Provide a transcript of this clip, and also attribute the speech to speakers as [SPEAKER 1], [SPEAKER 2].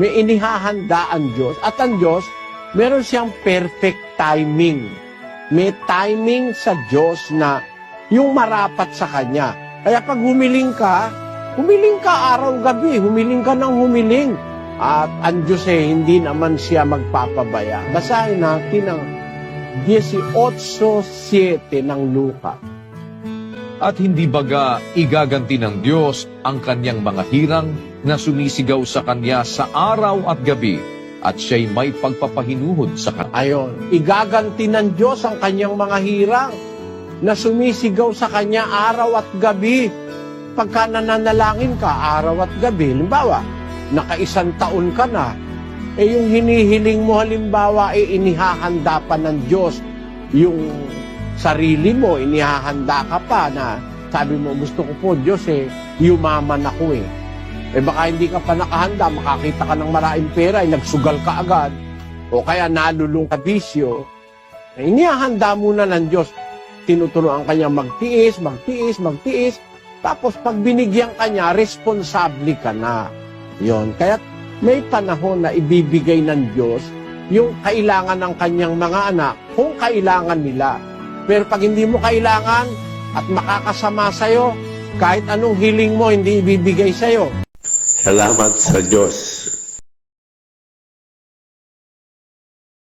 [SPEAKER 1] may inihahanda ang Diyos. At ang Diyos, meron siyang perfect timing. May timing sa Diyos na yung marapat sa Kanya. Kaya pag humiling ka, humiling ka araw-gabi, humiling ka ng humiling. At ang Diyos eh, hindi naman siya magpapabaya. Basahin natin ang 18.7 ng Luka.
[SPEAKER 2] At hindi baga igaganti ng Diyos ang kanyang mga hirang na sumisigaw sa kanya sa araw at gabi at siya'y may pagpapahinuhod sa kanya.
[SPEAKER 1] Ayon, igaganti ng Diyos ang kanyang mga hirang na sumisigaw sa kanya araw at gabi. Pagka nananalangin ka araw at gabi, halimbawa, nakaisang taon ka na, eh yung hinihiling mo halimbawa, eh inihahanda pa ng Diyos yung sarili mo, inihahanda ka pa na sabi mo, gusto ko po Diyos eh, yumaman ako eh. Eh baka hindi ka pa nakahanda, makakita ka ng maraming pera, eh, nagsugal ka agad, o kaya nalulung ka bisyo, eh, inihahanda muna ng Diyos. Tinuturoan kanya magtiis, magtiis, magtiis, tapos pag binigyan ka niya, responsable ka na. Yon. Kaya may panahon na ibibigay ng Diyos yung kailangan ng kanyang mga anak kung kailangan nila. Pero pag hindi mo kailangan at makakasama sa'yo, kahit anong hiling mo, hindi ibibigay sa'yo.
[SPEAKER 3] Salamat sa Diyos